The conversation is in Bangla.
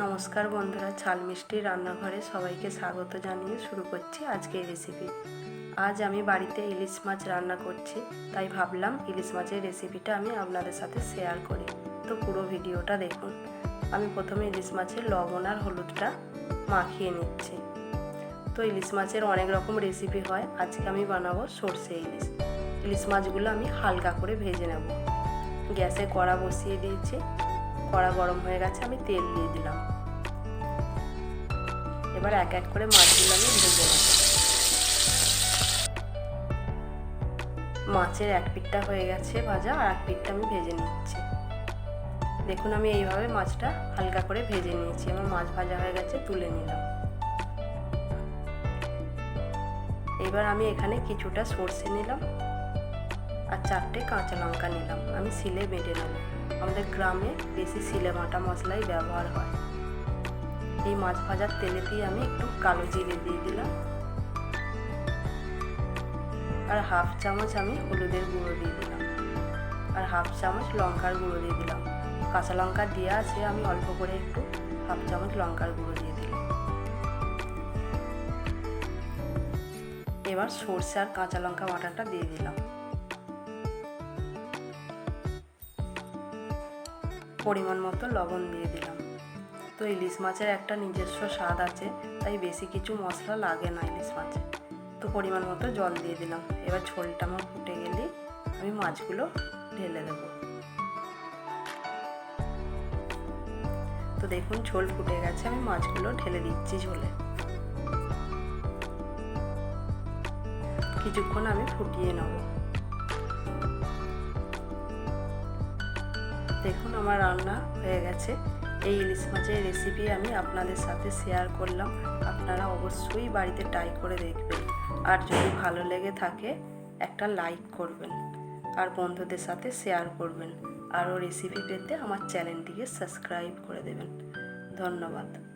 নমস্কার বন্ধুরা, ছাল মিষ্টি রান্নাঘরে সবাইকে স্বাগত জানিয়ে শুরু করছি আজকের রেসিপি আজ আমি বাড়িতে ইলিশ মাছ রান্না করছি, তাই ভাবলাম ইলিশ মাছের রেসিপিটা আমি আপনাদের সাথে শেয়ার করি। তো পুরো ভিডিওটা দেখুন। আমি প্রথমে ইলিশ মাছের লবণ আর হলুদটা মাখিয়ে নিচ্ছি। তো ইলিশ মাছের অনেক রকম রেসিপি হয়, আজকে আমি বানাবো সর্ষে ইলিশ। ইলিশ মাছগুলো আমি হালকা করে ভেজে নেব। গ্যাসে কড়া বসিয়ে দিয়েছি। কড়া গরম হয়ে গেছে, আমি তেল দিয়ে দিলাম। এবার এক এক করে মাছগুলো আমি ভেজে নেব। মাছের এক পিঠটা হয়ে গেছে ভাজা, আর এক পিঠটা আমি ভেজে নিচ্ছি। দেখুন, আমি এইভাবে মাছটা হালকা করে ভেজে নিয়েছি। আমার মাছ ভাজা হয়ে গেছে, তুলে নিলাম। এবার আমি এখানে কিছুটা সর্ষে নিলাম। আর চারটে কাঁচা লঙ্কা নিলাম। আমি সিলে বেটে নেব। আমাদের গ্রামে বেশি সিলে বাটা মশলাই ব্যবহার হয়। এই মাছ ভাজার তেলেতেই আমি একটু কালো জিরে দিয়ে দিলাম। আর হাফ চামচ আমি হলুদের গুঁড়ো দিয়ে দিলাম। আর হাফ চামচ লঙ্কার গুঁড়ো দিয়ে দিলাম। কাঁচা লঙ্কা দিয়ে আছে, আমি অল্প করে একটু হাফ চামচ লঙ্কার গুঁড়ো দিয়ে দিলাম। এবার সর্ষে আর কাঁচা লঙ্কা বাটাটা দিয়ে দিলাম। পরিমাণ মতো লবণ দিয়ে দিলাম। তো ইলিশ মাছের একটা নিজস্ব স্বাদ আছে, তাই বেশি কিছু মশলা লাগে না ইলিশ মাছে। তো পরিমাণ মতো জল দিয়ে দিলাম। এবার ঝোলটা আমার ফুটে গেলেই আমি মাছগুলো ঢেলে দেব। তো দেখুন, ঝোল ফুটে গেছে, আমি মাছগুলো ঢেলে দিচ্ছি ঝোলে। কিছুক্ষণ আমি ফুটিয়ে নেব। দেখুন আমার রান্না হয়ে গেছে। এই ইলিশ মাছের রেসিপি আমি আপনাদের সাথে শেয়ার করলাম। আপনারা অবশ্যই বাড়িতে ট্রাই করে দেখবেন। আর যদি ভালো লেগে থাকে, একটা লাইক করবেন। আর বন্ধুদের সাথে শেয়ার করবেন। আরও রেসিপি পেতে আমার চ্যানেলটিকে সাবস্ক্রাইব করে দেবেন। ধন্যবাদ।